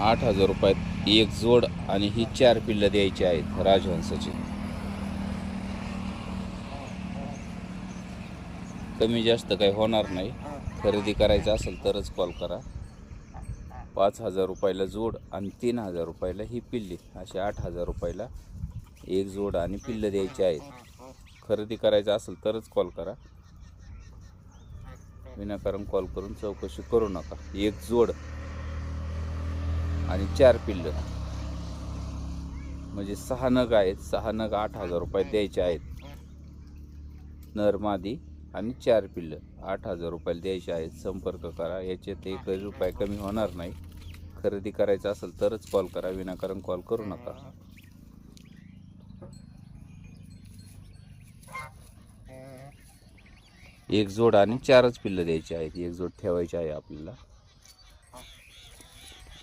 आठ हजार रुपयात एक जोड आणि ही चार पिल्लं द्यायची आहेत राजहंसाची. कमी जास्त काही होणार नाही. खरेदी करायचं असेल तरच कॉल करा. पाच हजार रुपयाला जोड आणि तीन हजार रुपयाला ही पिल्ली. असे आठ हजार रुपयाला एक जोड आणि पिल्लं द्यायची आहेत. खरेदी करायचं असेल तरच कॉल करा. विनाकारण कॉल करून चौकशी करू नका. एक जोड आणि चार पिल्लं. म्हणजे सहा नग आहेत. सहा नग आठ हजार रुपये द्यायचे आहेत. नर मादी आणि चार पिल्लं. आठ हजार रुपयाला द्यायचे आहेत. संपर्क करा. याच्यात एकही रुपये कमी होणार नाही. खरेदी करायचं असेल तरच कॉल करा. विनाकारण कॉल करू नका. एक जोड आणि चारच पिल्लं द्यायची आहेत. एक जोड ठेवायची आहे आपल्याला.